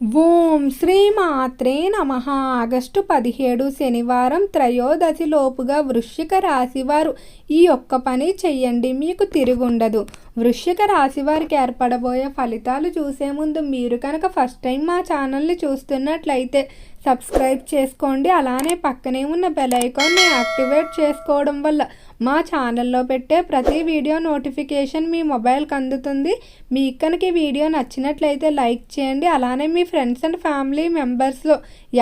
ఓం శ్రీ మాత్రే నమ. ఆగస్టు పదిహేడు శనివారం త్రయోదశి లోపుగా వృశ్చిక రాశివారు ఈ ఒక్క పని చెయ్యండి మీకు తిరుగుండదు. వృశ్చిక రాశి వారికి ఏర్పడబోయే ఫలితాలు చూసే ముందు మీరు కనుక ఫస్ట్ టైం మా ఛానల్ని చూస్తున్నట్లయితే సబ్స్క్రైబ్ చేసుకోండి అలానే పక్కనే ఉన్న బెల్ ఐకాన్ని యాక్టివేట్ చేసుకోవడం వల్ల మా ఛానల్లో పెట్టే ప్రతి వీడియో నోటిఫికేషన్ మీ మొబైల్కి అందుతుంది. మీకు కనుక వీడియో నచ్చినట్లయితే లైక్ చేయండి. అలానే మీ ఫ్రెండ్స్ అండ్ ఫ్యామిలీ మెంబర్స్లో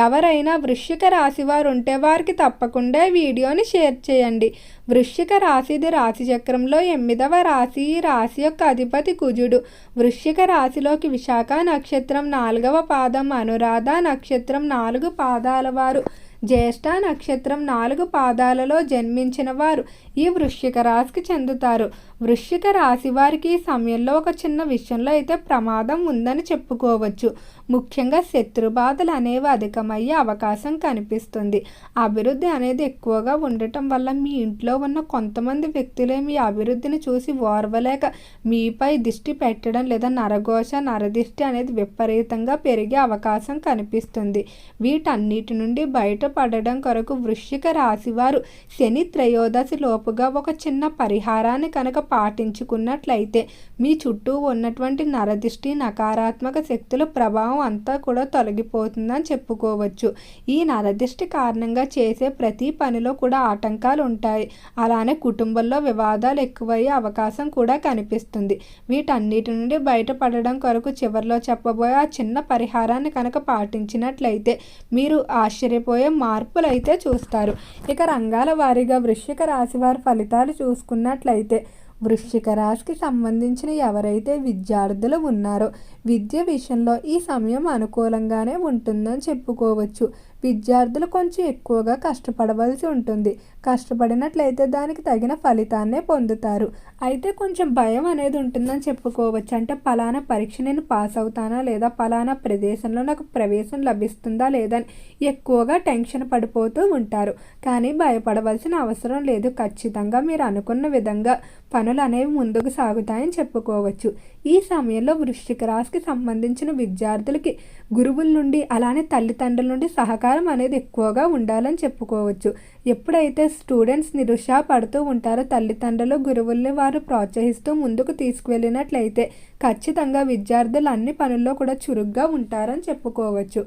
ఎవరైనా వృశ్చిక రాశి వారు ఉంటే వారికి తప్పకుండా వీడియోని షేర్ చేయండి. వృశ్చిక రాశిది రాశి చక్రంలో ఎనిమిదవ రాశి ఈ రాశి యొక్క అధిపతి కుజుడు. వృశ్చిక రాశిలోకి విశాఖ నక్షత్రం నాలుగవ పాదం అనురాధ నక్షత్రం నాలుగు పాదాల వారు. జ్యేష్ఠ నక్షత్రం నాలుగు పాదాలలో జన్మించిన వారు ఈ వృశ్చిక రాశికి చెందుతారు. వృశ్చిక రాశి వారికి ఈ సమయంలో ఒక చిన్న విషయంలో అయితే ప్రమాదం ఉందని చెప్పుకోవచ్చు. ముఖ్యంగా శత్రు బాధలు అనేవి అధికమయ్యే అవకాశం కనిపిస్తుంది. అభివృద్ధి అనేది ఎక్కువగా ఉండటం వల్ల మీ ఇంట్లో ఉన్న కొంతమంది వ్యక్తులే మీ అభివృద్ధిని చూసి ఓర్వలేక మీపై దిష్టి పెట్టడం లేదా నరఘోష నరదిష్టి అనేది విపరీతంగా పెరిగే అవకాశం కనిపిస్తుంది. వీటన్నిటి నుండి బయటపడడం కొరకు వృశ్చిక రాశి వారు శని త్రయోదశి లోపుగా ఒక చిన్న పరిహారాన్ని కనుక పాటించుకున్నట్లయితే మీ చుట్టూ ఉన్నటువంటి నరదిష్టి నకారాత్మక శక్తుల ప్రభావం అంతా కూడా తొలగిపోతుందని చెప్పుకోవచ్చు. ఈ నరదిష్టి కారణంగా చేసే ప్రతి పనిలో కూడా ఆటంకాలు ఉంటాయి అలానే కుటుంబంలో వివాదాలు ఎక్కువయ్యే అవకాశం కూడా కనిపిస్తుంది. వీటన్నిటి నుండి బయటపడడం కొరకు చివరిలో చెప్పబోయే ఆ చిన్న పరిహారాన్ని కనుక పాటించినట్లయితే మీరు ఆశ్చర్యపోయే మార్పులు అయితే చూస్తారు. ఇక రంగాల వారీగా వృశ్చిక రాశి వారి ఫలితాలు చూసుకున్నట్లయితే వృశ్చిక రాశికి సంబంధించిన ఎవరైతే విద్యార్థులు ఉన్నారో విద్య విషయంలో ఈ సమయం అనుకూలంగానే ఉంటుందని చెప్పుకోవచ్చు. విద్యార్థులు కొంచెం ఎక్కువగా కష్టపడవలసి ఉంటుంది. కష్టపడినట్లయితే దానికి తగిన ఫలితాన్నే పొందుతారు. అయితే కొంచెం భయం అనేది ఉంటుందని చెప్పుకోవచ్చు. అంటే పలానా పరీక్ష నేను పాస్ అవుతానా లేదా పలానా ప్రదేశంలో నాకు ప్రవేశం లభిస్తుందా లేదని ఎక్కువగా టెన్షన్ పడిపోతూ ఉంటారు. కానీ భయపడవలసిన అవసరం లేదు. ఖచ్చితంగా మీరు అనుకున్న విధంగా పనులు అనేవి ముందుకు సాగుతాయని చెప్పుకోవచ్చు. ఈ సమయంలో వృశ్చిక రాశికి సంబంధించిన విద్యార్థులకి గురువుల నుండి అలానే తల్లిదండ్రుల నుండి సహకారం అనేది ఎక్కువగా ఉండాలని చెప్పుకోవచ్చు. ఎప్పుడైతే స్టూడెంట్స్ నిరుత్సాహపడుతూ ఉంటారో తల్లిదండ్రులు గురువుల్ని వారు ప్రోత్సహిస్తూ ముందుకు తీసుకువెళ్ళినట్లయితే ఖచ్చితంగా విద్యార్థులు అన్ని పనుల్లో కూడా చురుగ్గా ఉంటారని చెప్పుకోవచ్చు.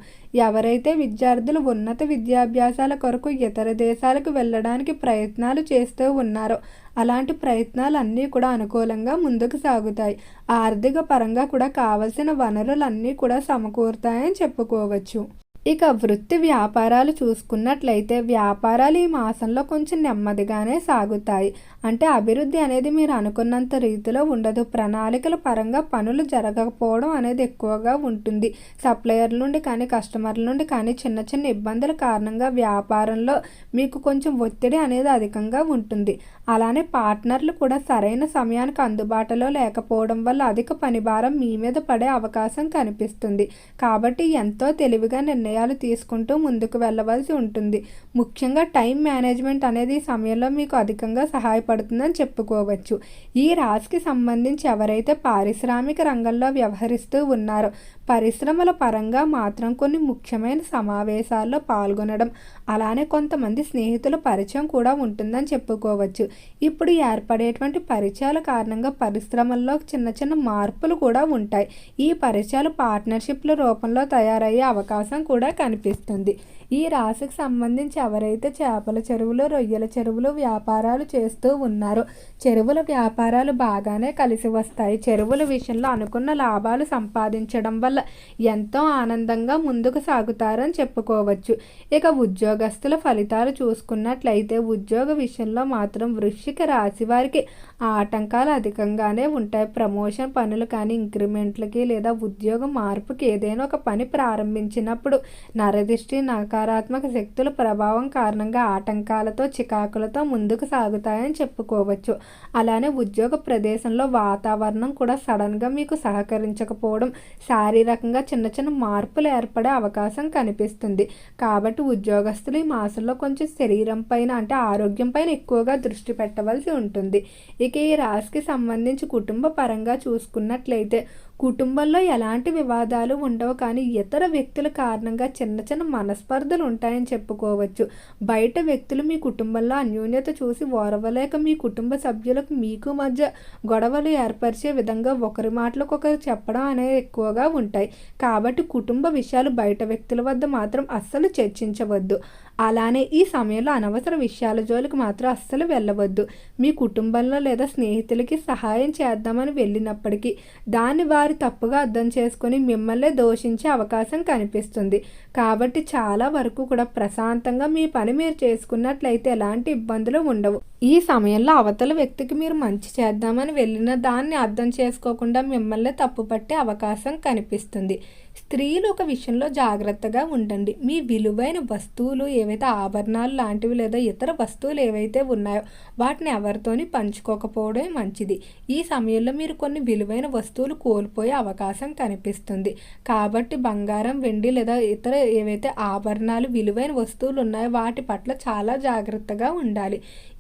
ఎవరైతే విద్యార్థులు ఉన్నత విద్యాభ్యాసాల కొరకు ఇతర దేశాలకు వెళ్ళడానికి ప్రయత్నాలు చేస్తూ ఉన్నారో అలాంటి ప్రయత్నాలు అన్నీ కూడా అనుకూలంగా ముందుకు సాగుతాయి. ఆర్థిక పరంగా కూడా కావలసిన వనరులన్నీ కూడా సమకూరుతాయని చెప్పుకోవచ్చు. ఇక వృత్తి వ్యాపారాలు చూసుకున్నట్లయితే వ్యాపారాలు ఈ మాసంలో కొంచెం నెమ్మదిగానే సాగుతాయి. అంటే అభివృద్ధి అనేది మీరు అనుకున్నంత రీతిలో ఉండదు. ప్రణాళికల పరంగా పనులు జరగకపోవడం అనేది ఎక్కువగా ఉంటుంది. సప్లయర్ల నుండి కానీ కస్టమర్ల నుండి కానీ చిన్న చిన్న ఇబ్బందుల కారణంగా వ్యాపారంలో మీకు కొంచెం ఒత్తిడి అనేది అధికంగా ఉంటుంది. అలానే పార్ట్నర్లు కూడా సరైన సమయానికి అందుబాటులో లేకపోవడం వల్ల అధిక పనిభారం మీ మీద పడే అవకాశం కనిపిస్తుంది. కాబట్టి ఎంతో తెలివిగా నిర్ణయం నిర్ణయాలు తీసుకుంటూ ముందుకు వెళ్ళవలసి ఉంటుంది. ముఖ్యంగా టైం మేనేజ్మెంట్ అనేది ఈ సమయంలో మీకు అధికంగా సహాయపడుతుందని చెప్పుకోవచ్చు. ఈ రాశికి సంబంధించి ఎవరైతే పారిశ్రామిక రంగంలో వ్యవహరిస్తూ ఉన్నారో పరిశ్రమల పరంగా మాత్రం కొన్ని ముఖ్యమైన సమావేశాల్లో పాల్గొనడం అలానే కొంతమంది స్నేహితుల పరిచయం కూడా ఉంటుందని చెప్పుకోవచ్చు. ఇప్పుడు ఏర్పడేటువంటి పరిచయాల కారణంగా పరిశ్రమల్లో చిన్న చిన్న మార్పులు కూడా ఉంటాయి. ఈ పరిచయాలు పార్ట్నర్షిప్ల రూపంలో తయారయ్యే అవకాశం కూడా కనిపిస్తుంది. ఈ రాశికి సంబంధించి ఎవరైతే చేపల చెరువులు రొయ్యల చెరువులు వ్యాపారాలు చేస్తూ ఉన్నారో చెరువుల వ్యాపారాలు బాగానే కలిసి వస్తాయి. చెరువుల విషయంలో అనుకున్న లాభాలు సంపాదించడం వల్ల ఎంతో ఆనందంగా ముందుకు సాగుతారని చెప్పుకోవచ్చు. ఇక ఉద్యోగస్తుల ఫలితాలు చూసుకున్నట్లయితే ఉద్యోగ విషయంలో మాత్రం వృశ్చిక రాశి వారికి ఆటంకాలు అధికంగానే ఉంటాయి. ప్రమోషన్ పనులు కానీ ఇంక్రిమెంట్లకి లేదా ఉద్యోగ మార్పుకి ఏదైనా ఒక పని ప్రారంభించినప్పుడు నరదిష్టి నకారాత్మక శక్తుల ప్రభావం కారణంగా ఆటంకాలతో చికాకులతో ముందుకు సాగుతాయని చెప్పుకోవచ్చు. అలానే ఉద్యోగ ప్రదేశంలో వాతావరణం కూడా సడన్గా మీకు సహకరించకపోవడం శారీరకంగా చిన్న చిన్న మార్పులు ఏర్పడే అవకాశం కనిపిస్తుంది. కాబట్టి ఉద్యోగస్తులు ఈ మాసంలో కొంచెం శరీరం పైన అంటే ఆరోగ్యం పైన ఎక్కువగా దృష్టి పెట్టవలసి ఉంటుంది. ఇక ఈ రాశికి సంబంధించి కుటుంబ పరంగా చూసుకున్నట్లయితే కుటుంబంలో ఎలాంటి వివాదాలు ఉండవు కానీ ఇతర వ్యక్తుల కారణంగా చిన్న చిన్న మనస్పర్ధలు ఉంటాయని చెప్పుకోవచ్చు. బయట వ్యక్తులు మీ కుటుంబంలో అన్యోన్యత చూసి ఓరవలేక మీ కుటుంబ సభ్యులకు మీకు మధ్య గొడవలు ఏర్పరిచే విధంగా ఒకరి మాటలకు ఒకరు చెప్పడం అనేవి ఎక్కువగా ఉంటాయి. కాబట్టి కుటుంబ విషయాలు బయట వ్యక్తుల వద్ద మాత్రం అస్సలు చర్చించవద్దు. అలానే ఈ సమయంలో అనవసర విషయాల జోలికి మాత్రం అస్సలు వెళ్ళవద్దు. మీ కుటుంబంలో లేదా స్నేహితులకి సహాయం చేద్దామని వెళ్ళినప్పటికీ దాన్ని వారి తప్పుగా అర్థం చేసుకొని మిమ్మల్నే దోషించే అవకాశం కనిపిస్తుంది. కాబట్టి చాలా వరకు కూడా ప్రశాంతంగా మీ పని మీరు చేసుకున్నట్లయితే ఎలాంటి ఇబ్బందులు ఉండవు. ఈ సమయంలో అవతల వ్యక్తికి మీరు మంచి చేద్దామని వెళ్ళిన దాన్ని అర్థం చేసుకోకుండా మిమ్మల్ని తప్పుపట్టే అవకాశం కనిపిస్తుంది. స్త్రీలు ఒక విషయంలో జాగ్రత్తగా ఉండండి. మీ విలువైన వస్తువులు ఏవైతే ఆభరణాలు లాంటివి లేదా ఇతర వస్తువులు ఏవైతే ఉన్నాయో వాటిని ఎవరితోని పంచుకోకపోవడమే మంచిది. ఈ సమయంలో మీరు కొన్ని విలువైన వస్తువులు కోల్పోయే అవకాశం కనిపిస్తుంది. కాబట్టి బంగారం వెండి లేదా ఇతర ఏవైతే ఆభరణాలు విలువైన వస్తువులు ఉన్నాయో వాటి పట్ల చాలా జాగ్రత్తగా ఉండాలి.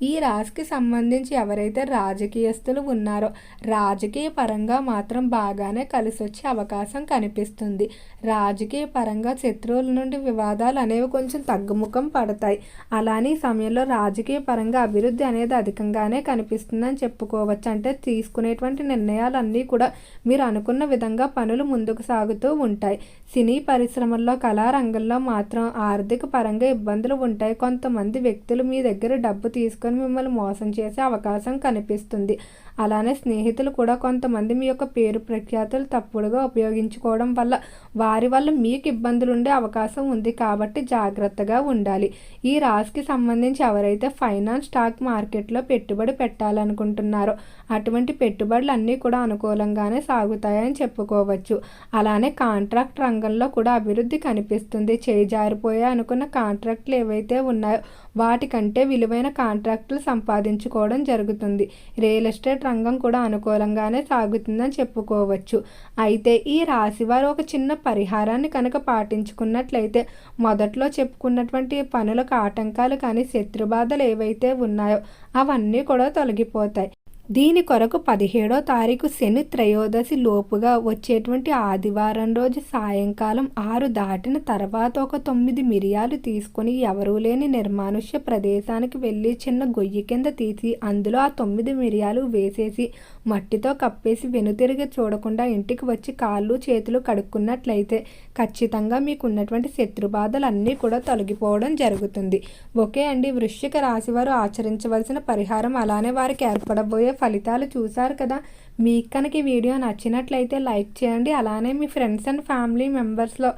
ఈ రాశికి సంబంధించి ఎవరైతే రాజకీయస్తులు ఉన్నారో రాజకీయ పరంగా మాత్రం బాగానే కలిసి వచ్చే అవకాశం కనిపిస్తుంది. రాజకీయ పరంగా శత్రువుల నుండి వివాదాలు అనేవి కొంచెం తగ్గుముఖం పడతాయి. అలానే సమయంలో రాజకీయ పరంగా అభివృద్ధి అనేది అధికంగానే కనిపిస్తుందని చెప్పుకోవచ్చు. అంటే తీసుకునేటువంటి నిర్ణయాలన్నీ కూడా మీరు అనుకున్న విధంగా పనులు ముందుకు సాగుతూ ఉంటాయి. సినీ పరిశ్రమల్లో కళారంగంలో మాత్రం ఆర్థిక పరంగా ఇబ్బందులు ఉంటాయి. కొంతమంది వ్యక్తులు మీ దగ్గర డబ్బు తీసుకొని మిమ్మల్ని మోసం చేసే అవకాశం కనిపిస్తుంది. అలానే స్నేహితులు కూడా కొంతమంది మీ యొక్క పేరు ప్రఖ్యాతులు తప్పుడుగా ఉపయోగించుకోవడం వల్ల వారి వల్ల మీకు ఇబ్బందులు ఉండే అవకాశం ఉంది. కాబట్టి జాగ్రత్తగా ఉండాలి. ఈ రాశికి సంబంధించి ఎవరైతే ఫైనాన్స్ స్టాక్ మార్కెట్లో పెట్టుబడి పెట్టాలనుకుంటున్నారో అటువంటి పెట్టుబడులు అన్నీ కూడా అనుకూలంగానే సాగుతాయని చెప్పుకోవచ్చు. అలానే కాంట్రాక్ట్ రంగంలో కూడా అభివృద్ధి కనిపిస్తుంది. చేయి అనుకున్న కాంట్రాక్ట్లు ఏవైతే ఉన్నాయో వాటికంటే విలువైన కాంట్రాక్టులు సంపాదించుకోవడం జరుగుతుంది. రియల్ ఎస్టేట్ రంగం కూడా అనుకూలంగానే సాగుతుందని చెప్పుకోవచ్చు. అయితే ఈ రాశి వారు ఒక చిన్న పరిహారాన్ని కనుక పాటించుకున్నట్లయితే మొదట్లో చెప్పుకున్నటువంటి పనులకు ఆటంకాలు కానీ శత్రుబాధలు ఏవైతే ఉన్నాయో అవన్నీ కూడా తొలగిపోతాయి. దీని కొరకు పదిహేడో తారీఖు శని త్రయోదశి లోపుగా వచ్చేటువంటి ఆదివారం రోజు సాయంకాలం ఆరు దాటిన తర్వాత ఒక తొమ్మిది మిరియాలు తీసుకొని ఎవరూ లేని నిర్మానుష్య ప్రదేశానికి వెళ్ళి చిన్న గొయ్యి కింద తీసి అందులో ఆ తొమ్మిది మిరియాలు వేసేసి మట్టితో కప్పేసి వెనుతిరిగి చూడకుండా ఇంటికి వచ్చి కాళ్ళు చేతులు కడుక్కున్నట్లయితే ఖచ్చితంగా మీకు ఉన్నటువంటి శత్రుబాధలు అన్నీ కూడా తొలగిపోవడం జరుగుతుంది. ఓకే అండి వృశ్చిక రాశివారు ఆచరించవలసిన పరిహారం అలానే వారికి ఏర్పడబోయే ఫలితాలు చూశారు కదా. మీకు కనుక ఈ వీడియో నచ్చినట్లయితే లైక్ చేయండి. అలానే మీ ఫ్రెండ్స్ అండ్ ఫ్యామిలీ మెంబర్స్లో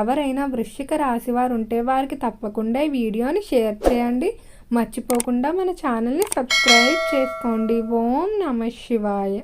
ఎవరైనా వృశ్చిక రాశి వారు ఉంటే వారికి తప్పకుండా ఈ వీడియోని షేర్ చేయండి. మర్చిపోకుండా మన ఛానల్ని సబ్స్క్రైబ్ చేసుకోండి. ఓం నమ శివాయ.